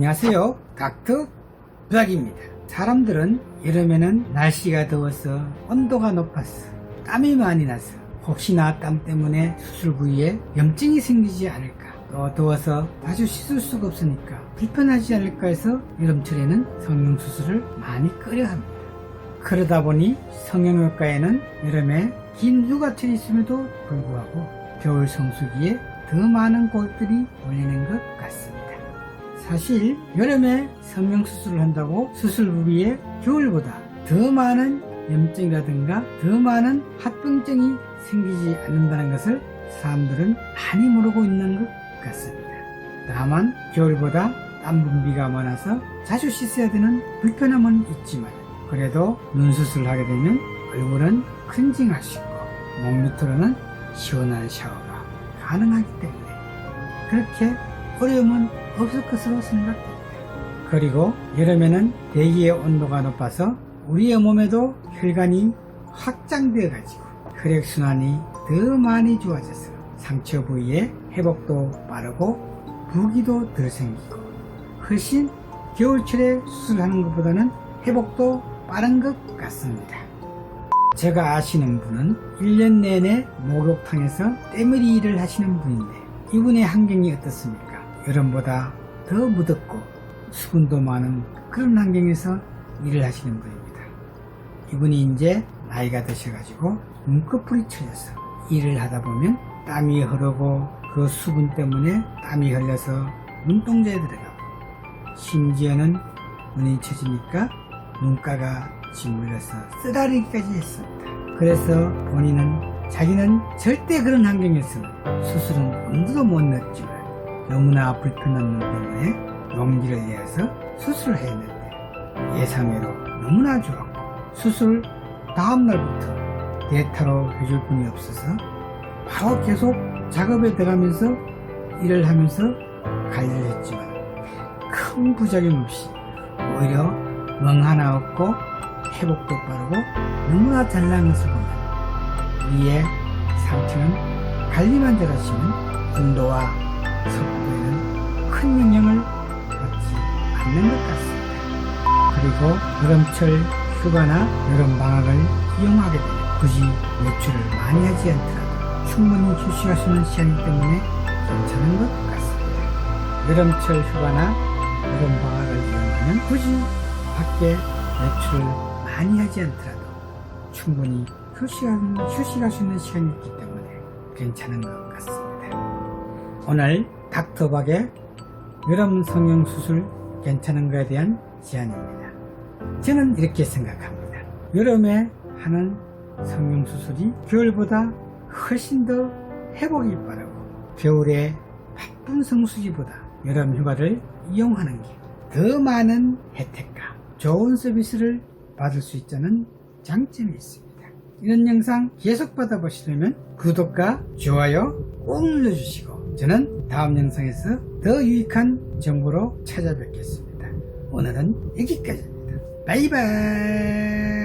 안녕하세요. 닥터 부작입니다. 사람들은 여름에는 날씨가 더워서 온도가 높아서 땀이 많이 나서 혹시나 땀 때문에 수술 부위에 염증이 생기지 않을까 또 더워서 자주 씻을 수가 없으니까 불편하지 않을까 해서 여름철에는 성형수술을 많이 꺼려합니다. 그러다 보니 성형외과에는 여름에 긴 휴가철이 있음에도 불구하고 겨울 성수기에 더 많은 고객들이 몰리는 것 같습니다. 사실 여름에 성형수술을 한다고 수술 부위에 겨울보다 더 많은 염증이라든가 더 많은 합병증이 생기지 않는다는 것을 사람들은 많이 모르고 있는 것 같습니다. 다만 겨울보다 땀 분비가 많아서 자주 씻어야 되는 불편함은 있지만 그래도 눈 수술을 하게 되면 얼굴은 클렌징할 수 있고 목 밑으로는 시원한 샤워가 가능하기 때문에 그렇게 어려움은 없을 것으로 생각됩니다. 그리고 여름에는 대기의 온도가 높아서 우리의 몸에도 혈관이 확장되어 가지고 혈액순환이 더 많이 좋아져서 상처 부위의 회복도 빠르고 부기도 덜 생기고 훨씬 겨울철에 수술하는 것보다는 회복도 빠른 것 같습니다. 제가 아시는 분은 1년 내내 목욕탕에서 때밀이 일을 하시는 분인데 이분의 환경이 어떻습니까? 여름보다 더 무덥고 수분도 많은 그런 환경에서 일을 하시는 분입니다. 이분이 이제 나이가 드셔가지고 눈꺼풀이 쳐져서 일을 하다 보면 땀이 흐르고 그 수분 때문에 땀이 흘려서 눈동자에 들어가고 심지어는 눈이 쳐지니까 눈가가 짓물려서 쓰라리기까지 했습니다. 그래서 본인은 자기는 절대 그런 환경에서 수술은 엄두도 못 냈지만 너무나 불편한 눈 때문에 용기를 내어서 수술을 했는데 예상외로 너무나 좋았고 수술 다음날부터 대타로 해줄 분이 없어서 바로 계속 작업에 들어가면서 일을 하면서 관리를 했지만 큰 부작용 없이 오히려 멍 하나 없고 회복도 빠르고 너무나 잘 나은 것을 보면 우리의 상처는 관리만 잘하시면 온도와 속도에는 큰 영향을 받지 않는 것 같습니다. 그리고 여름철 휴가나 여름 방학을 이용하게 되면 굳이 외출을 많이 하지 않더라도 충분히 휴식할 수 있는 시간이기 때문에 괜찮은 것 같습니다. 여름철 휴가나 여름 방학을 이용하면 굳이 밖에 외출을 많이 하지 않더라도 충분히 휴식할 수 있는 시간이 있기 때문에 괜찮은 것 같습니다. 오늘 닥터박의 여름 성형 수술 괜찮은 거에 대한 제안입니다. 저는 이렇게 생각합니다. 여름에 하는 성형 수술이 겨울보다 훨씬 더 회복이 빠르고 겨울에 바쁜 성수기보다 여름 휴가를 이용하는 게 더 많은 혜택과 좋은 서비스를 받을 수 있다는 장점이 있습니다. 이런 영상 계속 받아보시려면 구독과 좋아요 꼭 눌러주시고 저는 다음 영상에서 더 유익한 정보로 찾아뵙겠습니다. 오늘은 여기까지입니다. 바이바이